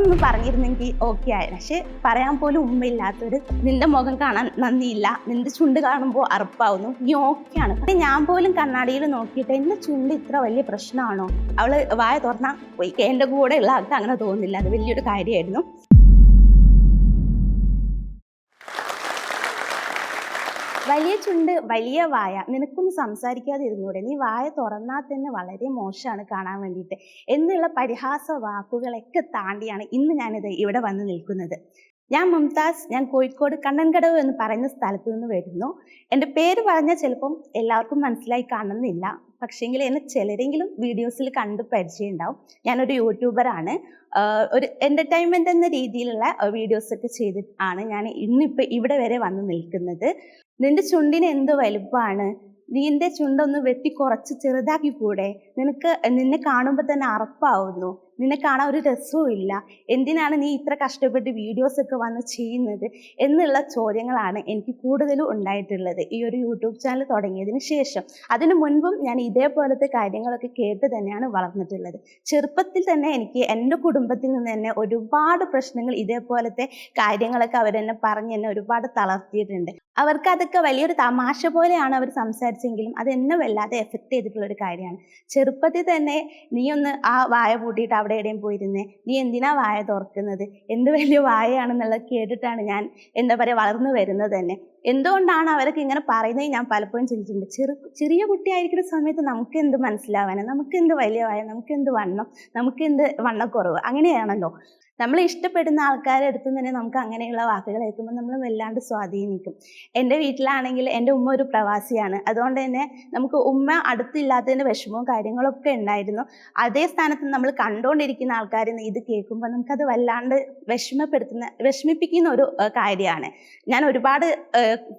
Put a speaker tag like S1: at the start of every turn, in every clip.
S1: ഉമ്മയോടൊന്ന് പറഞ്ഞിരുന്നെങ്കിൽ ഓക്കെ ആയിരുന്നു. പക്ഷെ പറയാൻ പോലും ഉമ്മയില്ലാത്തൊരു നിന്റെ മുഖം കാണാൻ നന്ദിയില്ല. നിന്റെ ചുണ്ട് കാണുമ്പോൾ അറപ്പാവുന്നു. നീ ആണ്. പക്ഷെ ഞാൻ പോലും കണ്ണാടിയിൽ നോക്കിയിട്ട് എന്റെ ചുണ്ട് ഇത്ര വലിയ പ്രശ്നമാണോ? അവൾ വായ തുറന്നാ പോയി എന്റെ കൂടെ ഉള്ള ആൾക്ക് അങ്ങനെ തോന്നുന്നില്ല. അത് വലിയൊരു കാര്യമായിരുന്നു. വലിയ ചുണ്ട് വലിയ വായ നിനക്കൊന്ന് സംസാരിക്കാതെ ഇരുന്നൂടെ. നീ വായ തുറന്നാൽ തന്നെ വളരെ മോശമാണ് കാണാൻ വേണ്ടിയിട്ട്. എന്നുള്ള പരിഹാസ വാക്കുകളൊക്കെ താണ്ടിയാണ് ഇന്ന് ഞാനിത് ഇവിടെ വന്ന് നിൽക്കുന്നത്. ഞാൻ മുംതാസ് ഞാൻ കോഴിക്കോട് കണ്ണൻകടവ് എന്ന് പറയുന്ന സ്ഥലത്ത് നിന്ന് വരുന്നു. എന്റെ പേര് പറഞ്ഞാൽ ചിലപ്പം എല്ലാവർക്കും മനസ്സിലായി കാണുന്നില്ല. പക്ഷേങ്കിൽ എന്നെ ചിലരെങ്കിലും വീഡിയോസിൽ കണ്ട് പരിചയം ഉണ്ടാവും ഞാനൊരു യൂട്യൂബറാണ്. ഒരു എന്റർടൈൻമെന്റ് എന്ന രീതിയിലുള്ള വീഡിയോസൊക്കെ ഒക്കെ ആണ് ഞാൻ ഇന്നിപ്പോൾ ഇവിടെ വരെ വന്ന് നിൽക്കുന്നത്. നിന്റെ ചുണ്ടിന് എന്ത് വലുപ്പമാണ് നിന്റെ ചുണ്ടൊന്ന് വെട്ടി കുറച്ച് ചെറുതാക്കി കൂടെ നിനക്ക് നിന്നെ കാണുമ്പോൾ തന്നെ അറപ്പാവുന്നു. നിന്നെ കാണാൻ ഒരു രസവും ഇല്ല. എന്തിനാണ് നീ ഇത്ര കഷ്ടപ്പെട്ട് വീഡിയോസ് ഒക്കെ വന്ന് ചെയ്യുന്നത് എന്നുള്ള ചോദ്യങ്ങളാണ് എനിക്ക് കൂടുതലും ഉണ്ടായിട്ടുള്ളത് ഈ ഒരു യൂട്യൂബ് ചാനൽ തുടങ്ങിയതിന് ശേഷം. അതിനു മുൻപും ഞാൻ ഇതേപോലത്തെ കാര്യങ്ങളൊക്കെ കേട്ട് തന്നെയാണ് വളർന്നിട്ടുള്ളത്. ചെറുപ്പത്തിൽ തന്നെ എനിക്ക് എന്റെ കുടുംബത്തിൽ നിന്ന് തന്നെ ഒരുപാട് പ്രശ്നങ്ങൾ ഇതേപോലത്തെ കാര്യങ്ങളൊക്കെ അവരെന്നെ പറഞ്ഞ് എന്നെ ഒരുപാട് തളർത്തിയിട്ടുണ്ട്. അവർക്ക് അതൊക്കെ വലിയൊരു തമാശ പോലെയാണ് അവർ സംസാരിച്ചെങ്കിലും അത് എന്നെ വല്ലാതെ എഫക്റ്റ് ചെയ്തിട്ടുള്ള ഒരു കാര്യമാണ്. ചെറുപ്പത്തിൽ തന്നെ നീ ഒന്ന് ആ വായ പൂട്ടിയിട്ട് എവിടെയും പോയിരുന്നേ? നീ എന്തിനാ വായ തുറക്കുന്നത്? എന്ത് വലിയ വായയാണെന്നുള്ളത് കേട്ടിട്ടാണ് ഞാൻ എന്താ പറയുക വളർന്നു വരുന്നത് തന്നെ. എന്തുകൊണ്ടാണ് അവരൊക്കെ ഇങ്ങനെ പറയുന്നത്? ഞാൻ പലപ്പോഴും ചിന്തിച്ചിട്ടുണ്ട്. ചെറു ചെറിയ കുട്ടിയായിരിക്കുന്ന സമയത്ത് നമുക്ക് എന്ത് മനസ്സിലാവാനാണ് നമുക്ക് എന്ത് വലിയ വായ? നമുക്ക് എന്ത് വണ്ണം? നമുക്ക് എന്ത് വണ്ണക്കുറവ്? അങ്ങനെയാണല്ലോ. നമ്മൾ ഇഷ്ടപ്പെടുന്ന ആൾക്കാരെ അടുത്ത് തന്നെ നമുക്ക് അങ്ങനെയുള്ള വാക്കുകൾ കേൾക്കുമ്പോൾ നമ്മൾ വല്ലാണ്ട് സ്വാധീനിക്കും. എന്റെ വീട്ടിലാണെങ്കിൽ എന്റെ ഉമ്മ ഒരു പ്രവാസിയാണ്. അതുകൊണ്ട് തന്നെ നമുക്ക് ഉമ്മ അടുത്തില്ലാത്തതിന്റെ വിഷമവും കാര്യങ്ങളൊക്കെ ഉണ്ടായിരുന്നു. അതേ സ്ഥാനത്ത് നമ്മൾ കണ്ടുകൊണ്ടിരിക്കുന്ന നിന്ന് ഇത് കേൾക്കുമ്പോൾ നമുക്കത് വല്ലാണ്ട് വിഷമപ്പെടുത്തുന്ന വിഷമിപ്പിക്കുന്ന ഒരു കാര്യമാണ്. ഞാൻ ഒരുപാട്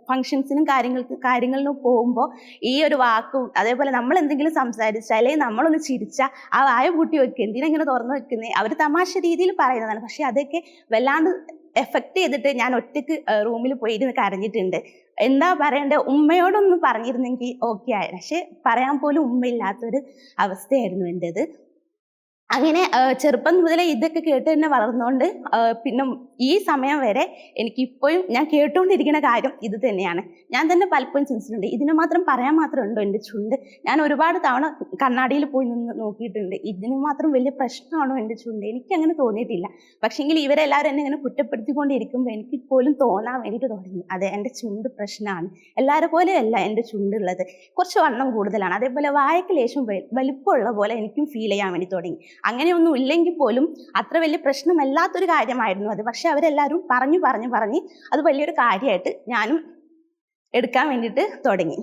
S1: ഫങ്ഷൻസിനും കാര്യങ്ങൾക്ക് കാര്യങ്ങളിലും പോകുമ്പോൾ ഈ ഒരു വാക്കും അതേപോലെ നമ്മൾ എന്തെങ്കിലും സംസാരിച്ചാൽ അല്ലെങ്കിൽ നമ്മളൊന്ന് ചിരിച്ചാൽ ആ വായ പൂട്ടി വെക്കുക എന്തിനെങ്ങനെ തുറന്നു വെക്കുന്നത് അവർ തമാശ രീതിയിൽ പറയുന്നതാണ് പക്ഷെ അതൊക്കെ വല്ലാണ്ട് എഫക്റ്റ് ചെയ്തിട്ട് ഞാൻ ഒറ്റയ്ക്ക് റൂമിൽ പോയിരുന്ന് കരഞ്ഞിട്ടുണ്ട് എന്താ പറയണ്ടേ? ഉമ്മയോടൊന്ന് പറഞ്ഞിരുന്നെങ്കിൽ ഓക്കെ ആയി പക്ഷെ പറയാൻ പോലും ഉമ്മയില്ലാത്തൊരു അവസ്ഥയായിരുന്നു എന്റെത് അങ്ങനെ ചെറുപ്പം മുതലേ ഇതൊക്കെ കേട്ട് തന്നെ വളർന്നുകൊണ്ട് പിന്നെ ഈ സമയം വരെ എനിക്ക് ഇപ്പോഴും ഞാൻ കേട്ടുകൊണ്ടിരിക്കുന്ന കാര്യം ഇത് തന്നെയാണ്. ഞാൻ തന്നെ പലപ്പോഴും ചിന്തിച്ചിട്ടുണ്ട് ഇതിന് മാത്രം പറയാൻ മാത്രം ഉണ്ടോ എന്റെ ചുണ്ട്? ഞാൻ ഒരുപാട് തവണ കണ്ണാടിയിൽ പോയി നിന്ന് നോക്കിയിട്ടുണ്ട് ഇതിന് മാത്രം വലിയ പ്രശ്നമാണോ എന്റെ ചുണ്ട്? എനിക്ക് അങ്ങനെ തോന്നിയിട്ടില്ല. പക്ഷേങ്കിൽ ഇവരെല്ലാവരും എന്നെ ഇങ്ങനെ കുറ്റപ്പെടുത്തിക്കൊണ്ടിരിക്കുമ്പോൾ എനിക്ക് പോലും തോന്നാൻ വേണ്ടിയിട്ട് തുടങ്ങി അതെ എന്റെ ചുണ്ട് പ്രശ്നമാണ്. എല്ലാവരെ പോലെയല്ല എന്റെ ചുണ്ടുള്ളത്. കുറച്ച് വണ്ണം കൂടുതലാണ്. അതേപോലെ വായക്ക് ലേശം വലുപ്പമുള്ള പോലെ എനിക്കും ഫീൽ ചെയ്യാൻ വേണ്ടി തുടങ്ങി. അങ്ങനെയൊന്നും ഇല്ലെങ്കിൽ പോലും അത്ര വലിയ പ്രശ്നമല്ലാത്തൊരു കാര്യമായിരുന്നു അത്. പക്ഷെ അവരെല്ലാവരും പറഞ്ഞു പറഞ്ഞു പറഞ്ഞ് അത് വലിയൊരു കാര്യമായിട്ട് ഞാനും എടുക്കാൻ വേണ്ടിയിട്ട് തുടങ്ങി.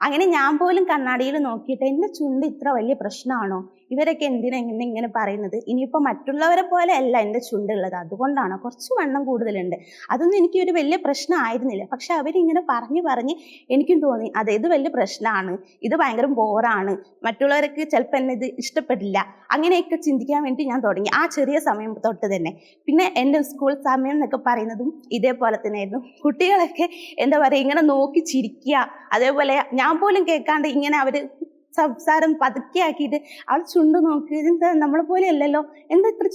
S1: അങ്ങനെ ഞാൻ പോലും കണ്ണാടിയിൽ നോക്കിയിട്ട് എന്റെ ചുണ്ട് ഇത്ര വലിയ പ്രശ്നമാണോ? ഇവരൊക്കെ എന്തിനാ ഇങ്ങനെ ഇങ്ങനെ പറയുന്നത്? ഇനിയിപ്പോൾ മറ്റുള്ളവരെ പോലെ അല്ല എന്റെ ചുണ്ടുള്ളത്. അതുകൊണ്ടാണ് കുറച്ച് വണ്ണം കൂടുതലുണ്ട്. അതൊന്നും എനിക്ക് ഒരു വലിയ പ്രശ്നമായിരുന്നില്ല പക്ഷെ അവരിങ്ങനെ പറഞ്ഞ് പറഞ്ഞ് എനിക്കും തോന്നി അതെ ഇത് വലിയ പ്രശ്നമാണ് ഇത് ഭയങ്കര ബോറാണ്. മറ്റുള്ളവർക്ക് ചിലപ്പോൾ എന്നെ ഇത് ഇഷ്ടപ്പെടില്ല. അങ്ങനെയൊക്കെ ചിന്തിക്കാൻ വേണ്ടി ഞാൻ തുടങ്ങി. ആ ചെറിയ സമയം തൊട്ട് തന്നെ. പിന്നെ എന്റെ സ്കൂൾ സമയം എന്നൊക്കെ പറയുന്നതും ഇതേപോലെ തന്നെയായിരുന്നു. കുട്ടികളൊക്കെ എന്താ പറയുക ഇങ്ങനെ നോക്കി ചിരിക്കുക. അതേപോലെ ഞാൻ പോലും കേൾക്കാണ്ട് ഇങ്ങനെ അവർ സംസാരം പതുക്കെ ആക്കിയിട്ട് അവൾ ചുണ്ട് നോക്കി ഇതെന്താ നമ്മളെ പോലെ അല്ലല്ലോ എന്താ ഇത്ര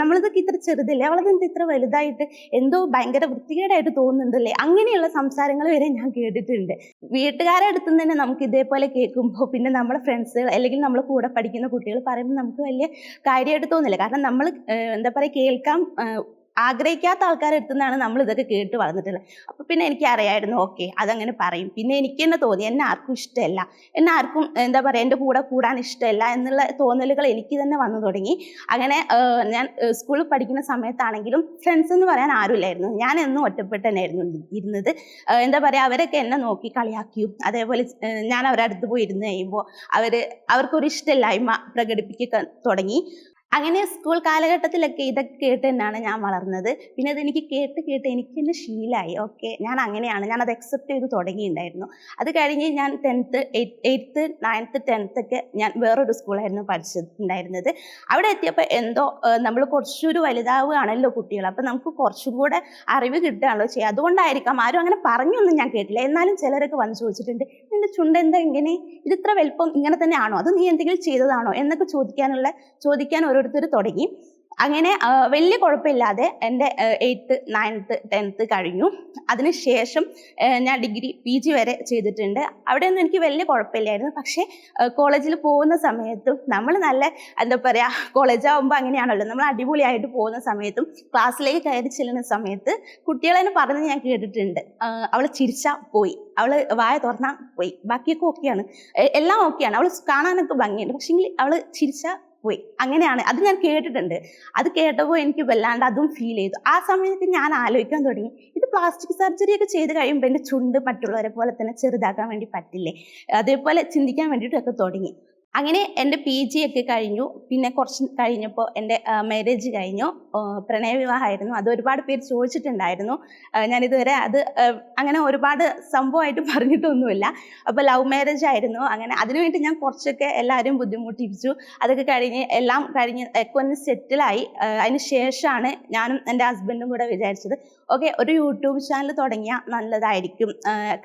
S1: നമ്മളിതൊക്കെ ഇത്ര ചെറുതല്ലേ? അവളതെന്താ ഇത്ര വലുതായിട്ട്? എന്തോ ഭയങ്കര വൃത്തികേടായിട്ട് തോന്നുന്നുണ്ടല്ലേ? അങ്ങനെയുള്ള സംസാരങ്ങൾ വരെ ഞാൻ കേട്ടിട്ടുണ്ട്. വീട്ടുകാരെ അടുത്ത് തന്നെ നമുക്ക് ഇതേപോലെ കേൾക്കുമ്പോൾ പിന്നെ നമ്മളെ ഫ്രണ്ട്സ് അല്ലെങ്കിൽ നമ്മൾ കൂടെ പഠിക്കുന്ന കുട്ടികൾ പറയുമ്പോൾ നമുക്ക് വലിയ കാര്യമായിട്ട് തോന്നില്ല. കാരണം നമ്മൾ എന്താ പറയുക കേൾക്കാൻ ഏഹ്, ആഗ്രഹിക്കാത്ത ആൾക്കാരെ അടുത്തുനിന്നാണ് നമ്മൾ ഇതൊക്കെ കേട്ട് വളർന്നിട്ടുള്ളത്. അപ്പൊ പിന്നെ എനിക്ക് അറിയായിരുന്നു ഓക്കെ അതങ്ങനെ പറയും. പിന്നെ എനിക്ക് തന്നെ തോന്നി എന്നെ ആർക്കും ഇഷ്ടമല്ല എന്നെ ആർക്കും എന്താ പറയുക എന്റെ കൂടെ കൂടാൻ ഇഷ്ടമല്ല എന്നുള്ള തോന്നലുകൾ എനിക്ക് തന്നെ വന്നു തുടങ്ങി. അങ്ങനെ ഞാൻ സ്കൂളിൽ പഠിക്കുന്ന സമയത്താണെങ്കിലും ഫ്രണ്ട്സ് എന്ന് പറയാൻ ആരുമില്ലായിരുന്നു. ഞാൻ എന്നും ഒറ്റപ്പെട്ട് തന്നെയായിരുന്നു ഇരുന്നത്. എന്താ പറയുക അവരൊക്കെ എന്നെ നോക്കി കളിയാക്കിയും. അതേപോലെ ഞാൻ അവരുടെ അടുത്ത് പോയി ഇരുന്ന് കഴിയുമ്പോൾ അവർ അവർക്കൊരു ഇഷ്ടമില്ലായ്മ പ്രകടിപ്പിക്കുക തുടങ്ങി. അങ്ങനെ സ്കൂൾ കാലഘട്ടത്തിലൊക്കെ ഇതൊക്കെ കേട്ട് തന്നെയാണ് ഞാൻ വളർന്നത്. പിന്നെ അതെനിക്ക് കേട്ട് കേട്ട് എനിക്ക് തന്നെ ശീലമായി ഓക്കെ ഞാൻ അങ്ങനെയാണ്. ഞാൻ അത് അക്സെപ്റ്റ് ചെയ്ത് തുടങ്ങിയിട്ടുണ്ടായിരുന്നു. അത് കഴിഞ്ഞ് ഞാൻ ടെൻത്ത് എയ്ത്ത് നയൻത്ത് ടെൻത്ത് ഒക്കെ ഞാൻ വേറൊരു സ്കൂളായിരുന്നു പഠിച്ചിട്ടുണ്ടായിരുന്നത്. അവിടെ എത്തിയപ്പോൾ എന്തോ നമ്മൾ കുറച്ചൊരു വലുതാവുകയാണല്ലോ കുട്ടികൾ അപ്പം നമുക്ക് കുറച്ചും കൂടെ അറിവ് കിട്ടുകയാണല്ലോ ചെയ്യുക. അതുകൊണ്ടായിരിക്കാം ആരും അങ്ങനെ പറഞ്ഞൊന്നും ഞാൻ കേട്ടില്ല. എന്നാലും ചിലരൊക്കെ വന്ന് ചോദിച്ചിട്ടുണ്ട് നിന്റെ ചുണ്ട് എന്താ ഇങ്ങനെ? ഇത് ഇത്ര വലുപ്പം ഇങ്ങനെ തന്നെയാണോ? അത് നീ എന്തെങ്കിലും ചെയ്തതാണോ? എന്നൊക്കെ ചോദിക്കാനുള്ള ചോദിക്കാൻ ഓരോരുത്തർ തുടങ്ങി. അങ്ങനെ വലിയ കുഴപ്പമില്ലാതെ എന്റെ എയ്ത്ത് നയൻത്ത് ടെൻത്ത് കഴിഞ്ഞു. അതിനുശേഷം ശേഷം ഞാൻ ഡിഗ്രി പി ജി വരെ ചെയ്തിട്ടുണ്ട്. അവിടെയൊന്നും എനിക്ക് വലിയ കുഴപ്പമില്ലായിരുന്നു. പക്ഷേ കോളേജിൽ പോകുന്ന സമയത്തും നമ്മൾ നല്ല എന്താ പറയുക കോളേജ് ആകുമ്പോൾ അങ്ങനെയാണല്ലോ. നമ്മൾ അടിപൊളിയായിട്ട് പോകുന്ന സമയത്തും ക്ലാസ്സിലേക്ക് കയറി ചെല്ലുന്ന സമയത്ത് കുട്ടികളെന്നെ പറഞ്ഞ് ഞാൻ കേട്ടിട്ടുണ്ട്. അവൾ ചിരിച്ചാൽ പോയി. അവൾ വായ തുറന്നാൽ പോയി. ബാക്കിയൊക്കെ ഓക്കെയാണ്. എല്ലാം ഓക്കെയാണ്. അവൾ കാണാനൊക്കെ ഭംഗിയുണ്ട്. പക്ഷേങ്കിൽ അവൾ ചിരിച്ചാൽ പോയി. അങ്ങനെയാണ്. അത് ഞാൻ കേട്ടിട്ടുണ്ട്. അത് കേട്ടപ്പോൾ എനിക്ക് വല്ലാണ്ട് അതും ഫീൽ ചെയ്തു. ആ സമയത്ത് ഞാൻ ആലോചിക്കാൻ തുടങ്ങി. ഇത് പ്ലാസ്റ്റിക് സർജറി ഒക്കെ ചെയ്ത് കഴിയുമ്പോൾ എന്റെ ചുണ്ട് മറ്റുള്ളവരെ പോലെ തന്നെ ചെറുതാക്കാൻ വേണ്ടി പറ്റില്ലേ? അതേപോലെ ചിന്തിക്കാൻ വേണ്ടിയിട്ടൊക്കെ തുടങ്ങി. അങ്ങനെ എന്റെ പി ജി ഒക്കെ കഴിഞ്ഞു. പിന്നെ കുറച്ച് കഴിഞ്ഞപ്പോൾ എന്റെ മാരേജ് കഴിഞ്ഞു. പ്രണയവിവാഹമായിരുന്നു അത് ഒരുപാട് പേര് ചോദിച്ചിട്ടുണ്ടായിരുന്നു. ഞാനിതുവരെ അത് അങ്ങനെ ഒരുപാട് സംഭവമായിട്ട് പറഞ്ഞിട്ടൊന്നുമില്ല. അപ്പോൾ ലവ് മാരേജ് ആയിരുന്നു. അങ്ങനെ അതിനുവേണ്ടി ഞാൻ കുറച്ചൊക്കെ എല്ലാവരും ബുദ്ധിമുട്ടിപ്പിച്ചു അതൊക്കെ കഴിഞ്ഞ് എല്ലാം കഴിഞ്ഞ് ഒക്കെ ഒന്ന് സെറ്റിലായി അതിന് ശേഷമാണ് ഞാനും എന്റെ ഹസ്ബൻഡും കൂടെ വിചാരിച്ചത് ഓക്കെ ഒരു യൂട്യൂബ് ചാനൽ തുടങ്ങിയാൽ നല്ലതായിരിക്കും.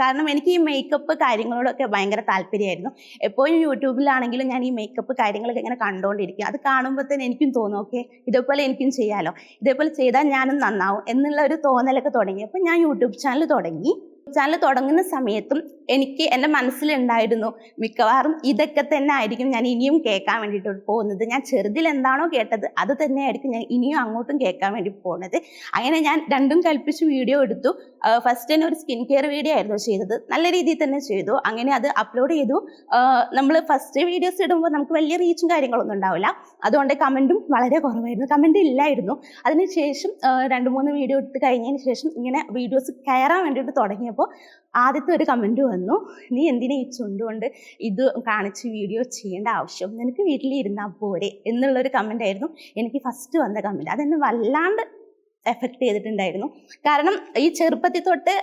S1: കാരണം എനിക്ക് ഈ മേക്കപ്പ് കാര്യങ്ങളോടൊക്കെ ഭയങ്കര താല്പര്യമായിരുന്നു. എപ്പോഴും യൂട്യൂബിലാണെങ്കിലും ഞാൻ ഈ മേക്കപ്പ് കാര്യങ്ങളൊക്കെ ഇങ്ങനെ കണ്ടുകൊണ്ടിരിക്കുക അത് കാണുമ്പോൾ തന്നെ എനിക്കും തോന്നും ഓക്കെ ഇതേപോലെ എനിക്കും ചെയ്യാലോ. ഇതേപോലെ ചെയ്താൽ ഞാനും നന്നാവും എന്നുള്ള ഒരു തോന്നലൊക്കെ തുടങ്ങി. അപ്പോൾ ഞാൻ യൂട്യൂബ് ചാനൽ തുടങ്ങി. ചാനൽ തുടങ്ങുന്ന സമയത്തും എനിക്ക് എന്റെ മനസ്സിലുണ്ടായിരുന്നു. മിക്കവാറും ഇതൊക്കെ തന്നെ ആയിരിക്കും ഞാൻ ഇനിയും കേൾക്കാൻ വേണ്ടിയിട്ട് പോകുന്നത്. ഞാൻ ചെറുതിൽ എന്താണോ കേട്ടത് അത് തന്നെയായിരിക്കും ഞാൻ ഇനിയും അങ്ങോട്ടും കേൾക്കാൻ വേണ്ടി പോകുന്നത്. അങ്ങനെ ഞാൻ രണ്ടും കൽപ്പിച്ച് വീഡിയോ എടുത്തു. ഫസ്റ്റ് തന്നെ ഒരു സ്കിൻ കെയർ വീഡിയോ ആയിരുന്നു ചെയ്തത്. നല്ല രീതിയിൽ തന്നെ ചെയ്തു. അങ്ങനെ അത് അപ്ലോഡ് ചെയ്തു. നമ്മൾ ഫസ്റ്റ് വീഡിയോസ് ഇടുമ്പോൾ നമുക്ക് വലിയ റീച്ചും കാര്യങ്ങളൊന്നും ഉണ്ടാവില്ല. അതുകൊണ്ട് കമന്റും വളരെ കുറവായിരുന്നു. കമന്റ് ഇല്ലായിരുന്നു. അതിനുശേഷം രണ്ട് മൂന്ന് വീഡിയോ എടുത്ത് കഴിഞ്ഞതിന് ശേഷം ഇങ്ങനെ വീഡിയോസ് കയറാൻ വേണ്ടിയിട്ട് തുടങ്ങിയപ്പോൾ ആദ്യത്തെ ഒരു കമന്റ് വന്നു നീ എന്തിനാ ഈ ചുണ്ടുകൊണ്ട് ഇത് കാണിച്ച് വീഡിയോ ചെയ്യേണ്ട ആവശ്യം? നിനക്ക് വീട്ടിലിരുന്നാൽ പോരെ? എന്നുള്ളൊരു കമന്റ് ആയിരുന്നു. എനിക്ക് ഫസ്റ്റ് വന്ന കമന്റ് അതെന്നെ വല്ലാണ്ട് എഫക്റ്റ് ചെയ്തിട്ടുണ്ടായിരുന്നു. കാരണം ഈ ചെറുപ്പത്തിൽ തൊട്ട്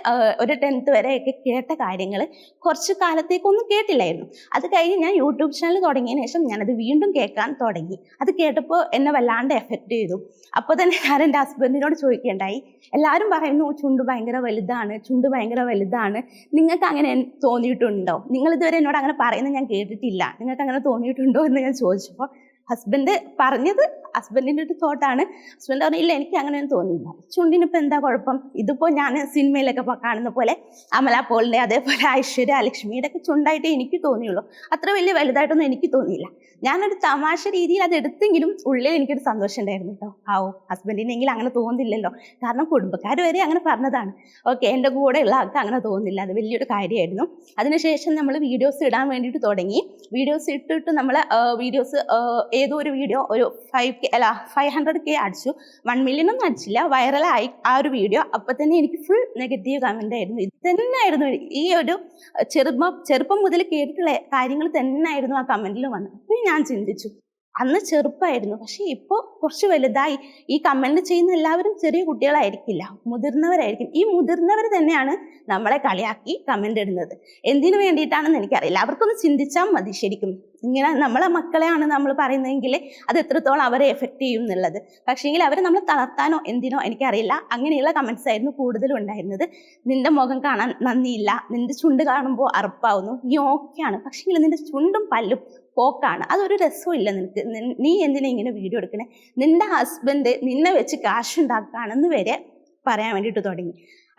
S1: ഒരു ടെൻത്ത് വരെയൊക്കെ കേട്ട കാര്യങ്ങൾ കുറച്ച് കാലത്തേക്കൊന്നും കേട്ടില്ലായിരുന്നു. അത് കഴിഞ്ഞ് ഞാൻ യൂട്യൂബ് ചാനൽ തുടങ്ങിയതിന് ശേഷം ഞാനത് വീണ്ടും കേൾക്കാൻ തുടങ്ങി. അത് കേട്ടപ്പോൾ എന്നെ വല്ലാണ്ട് എഫക്റ്റ് ചെയ്തു. അപ്പോൾ തന്നെ ഞാൻ എന്റെ ഹസ്ബൻഡിനോട് ചോദിക്കേണ്ടായി എല്ലാവരും പറയുന്നു ചുണ്ട് ഭയങ്കര വലുതാണ് ചുണ്ട് ഭയങ്കര വലുതാണ്. നിങ്ങൾക്ക് അങ്ങനെ തോന്നിയിട്ടുണ്ടോ? നിങ്ങൾ ഇതുവരെ എന്നോട് അങ്ങനെ പറയുന്നത് ഞാൻ കേട്ടിട്ടില്ല. നിങ്ങൾക്ക് അങ്ങനെ തോന്നിയിട്ടുണ്ടോ എന്ന് ഞാൻ ചോദിച്ചപ്പോൾ ഹസ്ബൻഡ് പറഞ്ഞത് ഹസ്ബൻഡിന്റെ ഒരു തോട്ടാണ് ഹസ്ബൻഡ് പറഞ്ഞു ഇല്ല എനിക്ക് അങ്ങനെയൊന്നും തോന്നിയില്ല. ചുണ്ടിനിപ്പോൾ എന്താ കുഴപ്പം? ഇതിപ്പോൾ ഞാൻ സിനിമയിലൊക്കെ കാണുന്ന പോലെ അമല പോളിന്റെ അതേപോലെ ഐശ്വര്യ ലക്ഷ്മിയുടെ ഒക്കെ ചുണ്ടായിട്ടേ എനിക്ക് തോന്നിയുള്ളൂ. അത്ര വലിയ വലുതായിട്ടൊന്നും എനിക്ക് തോന്നിയില്ല. ഞാനൊരു തമാശ രീതിയിൽ അത് എടുത്തെങ്കിലും ഉള്ളിൽ എനിക്കൊരു സന്തോഷം ഉണ്ടായിരുന്നു കേട്ടോ. ആവോ ഹസ്ബൻഡിനെങ്കിലും അങ്ങനെ തോന്നില്ലല്ലോ കാരണം കുടുംബക്കാർ വരെ അങ്ങനെ പറഞ്ഞതാണ്. ഓക്കെ എന്റെ കൂടെ ഉള്ള ആൾക്ക് അങ്ങനെ തോന്നില്ല അത് വലിയൊരു കാര്യമായിരുന്നു. അതിനുശേഷം നമ്മൾ വീഡിയോസ് ഇടാൻ വേണ്ടിയിട്ട് തുടങ്ങി. വീഡിയോസ് ഇട്ടിട്ട് നമ്മൾ വീഡിയോസ് ഏതോ ഒരു വീഡിയോ ഒരു ഫൈവ് കെ അല്ല ഫൈവ് ഹൺഡ്രഡ് കെ അടിച്ചു. വൺ മില്യൺ ഒന്നും അടിച്ചില്ല. വൈറലായി ആ ഒരു വീഡിയോ അപ്പൊ തന്നെ എനിക്ക് ഫുൾ നെഗറ്റീവ് കമന്റ് ആയിരുന്നു. ഇത് ഈ ഒരു ചെറുപ്പം ചെറുപ്പം മുതൽ കേട്ടിട്ടുള്ള കാര്യങ്ങൾ തന്നെയായിരുന്നു ആ കമന്റിൽ വന്നത്. അപ്പൊ ഞാൻ ചിന്തിച്ചു അന്ന് ചെറുപ്പമായിരുന്നു പക്ഷെ ഇപ്പോൾ കുറച്ച് വലുതായി. ഈ കമന്റ് ചെയ്യുന്ന എല്ലാവരും ചെറിയ കുട്ടികളായിരിക്കില്ല. മുതിർന്നവരായിരിക്കും. ഈ മുതിർന്നവർ തന്നെയാണ് നമ്മളെ കളിയാക്കി കമന്റ് ഇടുന്നത്. എന്തിനു വേണ്ടിയിട്ടാണെന്ന് എനിക്കറിയില്ല. അവർക്കൊന്ന് ചിന്തിച്ചാൽ മതി ശരിക്കും. ഇങ്ങനെ നമ്മളെ മക്കളെയാണ് നമ്മൾ പറയുന്നതെങ്കിൽ അത് എത്രത്തോളം അവരെ എഫക്റ്റ് ചെയ്യും എന്നുള്ളത്. പക്ഷേങ്കിൽ അവരെ നമ്മൾ തളർത്താനോ എന്തിനോ എനിക്കറിയില്ല. അങ്ങനെയുള്ള കമൻസ് ആയിരുന്നു കൂടുതലും ഉണ്ടായിരുന്നത്. നിന്റെ മുഖം കാണാൻ നന്ദിയില്ല. നിന്റെ ചുണ്ട് കാണുമ്പോൾ അറുപ്പാവുന്നു. നീ ഓക്കെയാണ് പക്ഷേങ്കിൽ നിന്റെ ചുണ്ടും പല്ലും പോക്കാണ്. അതൊരു രസമില്ല നിനക്ക്. നീ എന്തിനാ ഇങ്ങനെ വീഡിയോ എടുക്കണേ? നിന്റെ ഹസ്ബൻഡ് നിന്നെ വെച്ച് കാശുണ്ടാക്കുകയാണെന്ന് വരെ പറയാൻ വേണ്ടിയിട്ട് തുടങ്ങി.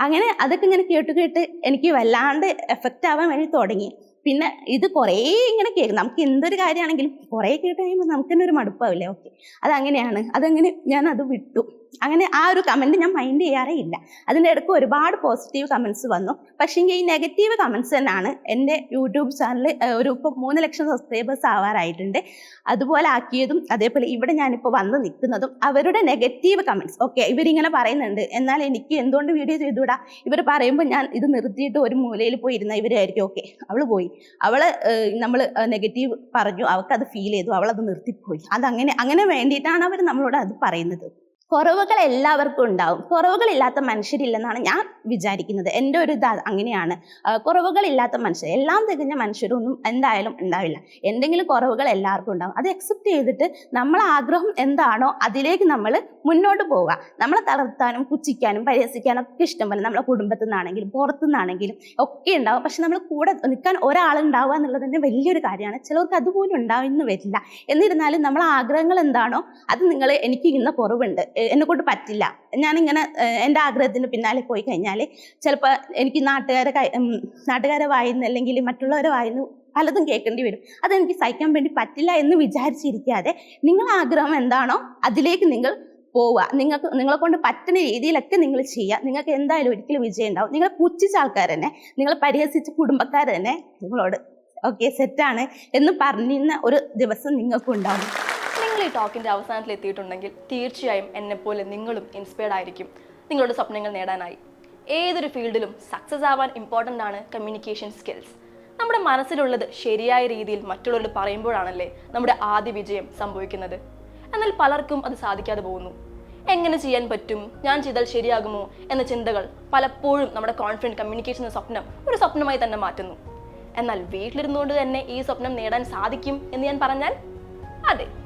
S1: അങ്ങനെ അതൊക്കെ ഇങ്ങനെ കേട്ട് കേട്ട് എനിക്ക് വല്ലാണ്ട് എഫക്റ്റ് ആവാൻ വേണ്ടി തുടങ്ങി. പിന്നെ ഇത് കുറേ ഇങ്ങനെ കേൾക്കും. നമുക്ക് എന്തൊരു കാര്യമാണെങ്കിലും കുറേ കേട്ട് കഴിയുമ്പോൾ നമുക്ക് തന്നെ ഒരു മടുപ്പാവില്ലേ? ഓക്കെ അതങ്ങനെയാണ്. അതങ്ങനെ ഞാൻ അത് വിട്ടു. അങ്ങനെ ആ ഒരു കമന്റ് ഞാൻ മൈൻഡ് ചെയ്യാറേ ഇല്ല. അതിന്റെ ഇടയ്ക്ക് ഒരുപാട് പോസിറ്റീവ് കമൻസ് വന്നു. പക്ഷേ ഈ നെഗറ്റീവ് കമൻസ് തന്നെയാണ് എന്റെ യൂട്യൂബ് ചാനൽ ഒരു ഇപ്പോൾ മൂന്ന് ലക്ഷം സബ്സ്ക്രൈബേഴ്സ് ആവാറായിട്ടുണ്ട്. അതുപോലെ ആക്കിയതും അതേപോലെ ഇവിടെ ഞാനിപ്പോൾ വന്ന് നിൽക്കുന്നതും അവരുടെ നെഗറ്റീവ് കമൻസ് ഓക്കെ ഇവരിങ്ങനെ പറയുന്നുണ്ട്. എന്നാൽ എനിക്ക് എന്തുകൊണ്ട് വീഡിയോ ചെയ്തുവിടാ ഇവർ പറയുമ്പോൾ ഞാൻ ഇത് നിർത്തിയിട്ട് ഒരു മൂലയിൽ പോയി ഇരുന്ന ഇവരായിരിക്കും. ഓക്കെ അവൾ പോയി. അവൾ നമ്മൾ നെഗറ്റീവ് പറഞ്ഞു. അവൾക്ക് അത് ഫീൽ ചെയ്തു. അവൾ അത് നിർത്തിപ്പോയി. അതങ്ങനെ അങ്ങനെ വേണ്ടിയിട്ടാണ് അവർ നമ്മളോട് അത് പറയുന്നത്. കുറവുകൾ എല്ലാവർക്കും ഉണ്ടാവും. കുറവുകളില്ലാത്ത മനുഷ്യരില്ലെന്നാണ് ഞാൻ വിചാരിക്കുന്നത്. എന്റെ ഒരു ഇത് അങ്ങനെയാണ്. കുറവുകളില്ലാത്ത മനുഷ്യർ എല്ലാം തികഞ്ഞ മനുഷ്യരൊന്നും എന്തായാലും ഉണ്ടാവില്ല. എന്തെങ്കിലും കുറവുകൾ എല്ലാവർക്കും ഉണ്ടാവും. അത് അക്സെപ്റ്റ് ചെയ്തിട്ട് നമ്മൾ ആഗ്രഹം എന്താണോ അതിലേക്ക് നമ്മൾ മുന്നോട്ട് പോവുക. നമ്മളെ തളർത്താനും പുച്ഛിക്കാനും പരിഹസിക്കാനും ഒക്കെ ഇഷ്ടം പോലെ നമ്മളെ കുടുംബത്തിൽ നിന്നാണെങ്കിലും പുറത്തു നിന്നാണെങ്കിലും ഒക്കെ ഉണ്ടാവും. പക്ഷെ നമ്മൾ കൂടെ നിൽക്കാൻ ഒരാളുണ്ടാവുക എന്നുള്ളത് തന്നെ വലിയൊരു കാര്യമാണ്. ചിലർക്ക് അതുപോലും ഉണ്ടാവുമെന്ന് വരില്ല എന്നിരുന്നാലും നമ്മളെ ആഗ്രഹങ്ങൾ എന്താണോ അത് നിങ്ങൾ എനിക്ക് ഇന്ന കുറവുണ്ട്. എ- എന്നെ കൊണ്ട് പറ്റില്ല. ഞാനിങ്ങനെ എന്റെ ആഗ്രഹത്തിന് പിന്നാലെ പോയി കഴിഞ്ഞാൽ ചിലപ്പോൾ എനിക്ക് നാട്ടുകാരെ നാട്ടുകാരെ വായിന്ന് അല്ലെങ്കിൽ മറ്റുള്ളവരെ വായിന്ന് പലതും കേൾക്കേണ്ടി വരും. അതെനിക്ക് സഹിക്കാൻ വേണ്ടി പറ്റില്ല എന്ന് വിചാരിച്ചിരിക്കാതെ നിങ്ങൾ ആഗ്രഹം എന്താണോ അതിലേക്ക് നിങ്ങൾ പോവുക. നിങ്ങൾക്ക് നിങ്ങളെ കൊണ്ട് പറ്റുന്ന രീതിയിലൊക്കെ നിങ്ങൾ ചെയ്യുക. നിങ്ങൾക്ക് എന്തായാലും ഒരിക്കലും വിജയം ഉണ്ടാവും. നിങ്ങൾ പുച്ഛിച്ച ആൾക്കാർ തന്നെ നിങ്ങൾ പരിഹസിച്ച കുടുംബക്കാർ തന്നെ നിങ്ങളോട് ഓക്കെ സെറ്റാണ് എന്ന് പറഞ്ഞിരുന്ന ഒരു ദിവസം നിങ്ങൾക്കും ഉണ്ടാവും
S2: നിങ്ങൾ ഈ ടോക്കിന്റെ അവസാനത്തിൽ എത്തിയിട്ടുണ്ടെങ്കിൽ തീർച്ചയായും എന്നെപ്പോലെ നിങ്ങളും ഇൻസ്പയർഡ് ആയിരിക്കും. നിങ്ങളുടെ സ്വപ്നങ്ങൾ നേടാനായി. ഏതൊരു ഫീൽഡിലും സക്സസ് ആവാൻ ഇമ്പോർട്ടന്റ് ആണ് കമ്മ്യൂണിക്കേഷൻ സ്കിൽസ് നമ്മുടെ മനസ്സിലുള്ളത് ശരിയായ രീതിയിൽ മറ്റുള്ളവരോട് പറയുമ്പോഴാണല്ലേ നമ്മുടെ ആദ്യ വിജയം സംഭവിക്കുന്നത്. എന്നാൽ പലർക്കും അത് സാധിക്കാതെ പോകുന്നു. എങ്ങനെ ചെയ്യാൻ പറ്റും? ഞാൻ ചെയ്താൽ ശരിയാകുമോ? എന്ന ചിന്തകൾ പലപ്പോഴും നമ്മുടെ കോൺഫിഡന്റ് കമ്മ്യൂണിക്കേഷൻ എന്ന സ്വപ്നം ഒരു സ്വപ്നമായി തന്നെ മാറ്റുന്നു. എന്നാൽ വീട്ടിലിരുന്നുകൊണ്ട് തന്നെ ഈ സ്വപ്നം നേടാൻ സാധിക്കും എന്ന് ഞാൻ പറഞ്ഞാൽ അതെ.